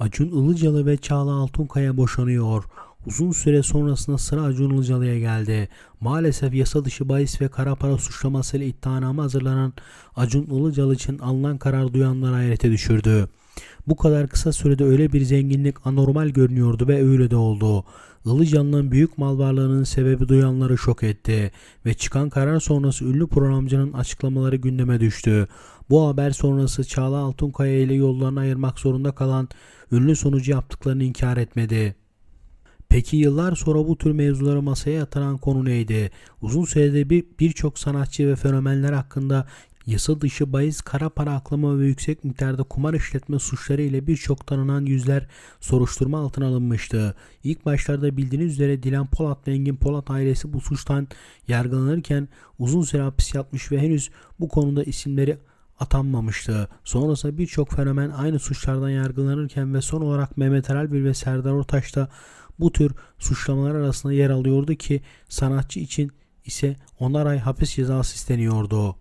Acun Ilıcalı ve Çağla Altunkaya boşanıyor. Uzun süre sonrasında sıra Acun Ilıcalı'ya geldi. Maalesef yasa dışı bahis ve kara para suçlamasıyla iddianame hazırlanan Acun Ilıcalı için alınan karar duyanları hayrete düşürdü. Bu kadar kısa sürede öyle bir zenginlik anormal görünüyordu ve öyle de oldu. Ilıcalı'nın büyük mal varlığının sebebi duyanları şok etti ve çıkan karar sonrası ünlü programcının açıklamaları gündeme düştü. Bu haber sonrası Çağla Altunkaya ile yollarını ayırmak zorunda kalan ünlü sonucu yaptıklarını inkar etmedi. Peki yıllar sonra bu tür mevzuları masaya yatıran konu neydi? Uzun süredir bir- birçok sanatçı ve fenomenler hakkında yasa dışı bahis, kara para aklama ve yüksek miktarda kumar işletme suçları ile birçok tanınan yüzler soruşturma altına alınmıştı. İlk başlarda bildiğiniz üzere Dilan Polat ve Engin Polat ailesi bu suçtan yargılanırken uzun süre hapis yatmış ve henüz bu konuda isimleri atanmamıştı. Sonrasında birçok fenomen aynı suçlardan yargılanırken ve son olarak Mehmet Erbil ve Serdar Ortaç da bu tür suçlamalar arasında yer alıyordu ki sanatçı için ise onar ay hapis cezası isteniyordu.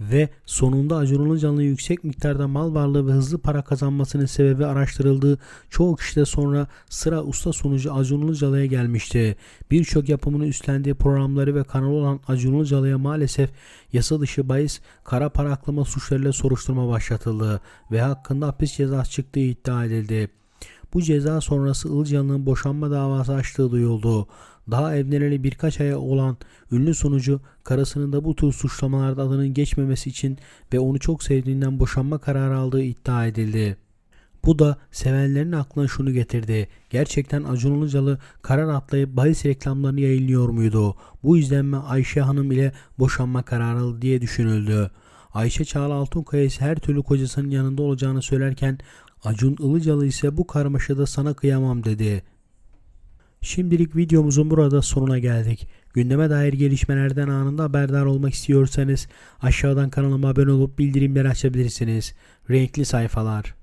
Ve sonunda Acun Ilıcalı'nın yüksek miktarda mal varlığı ve hızlı para kazanmasının sebebi araştırıldığı çoğu kişide sonra sıra usta sunucu Acun Ilıcalı'ya gelmişti. Birçok yapımını üstlendiği programları ve kanalı olan Acun Ilıcalı'ya maalesef yasa dışı bahis kara para aklama suçlarıyla soruşturma başlatıldı ve hakkında hapis cezası çıktığı iddia edildi. Bu ceza sonrası Ilıcalı'nın boşanma davası açtığı duyuldu. Daha evleneli birkaç aya olan ünlü sunucu karısının da bu tür suçlamalarda adının geçmemesi için ve onu çok sevdiğinden boşanma kararı aldığı iddia edildi. Bu da sevenlerin aklına şunu getirdi. Gerçekten Acun Ilıcalı karar atlayıp bahis reklamlarını yayınlıyor muydu? Bu yüzden mi Ayşe Hanım ile boşanma kararı aldı diye düşünüldü. Ayşe Çağla Altunkaya ise her türlü kocasının yanında olacağını söylerken Acun Ilıcalı ise bu karmaşada sana kıyamam dedi. Şimdilik videomuzun burada sonuna geldik. Gündeme dair gelişmelerden anında haberdar olmak istiyorsanız aşağıdan kanalıma abone olup bildirimleri açabilirsiniz. Renkli sayfalar.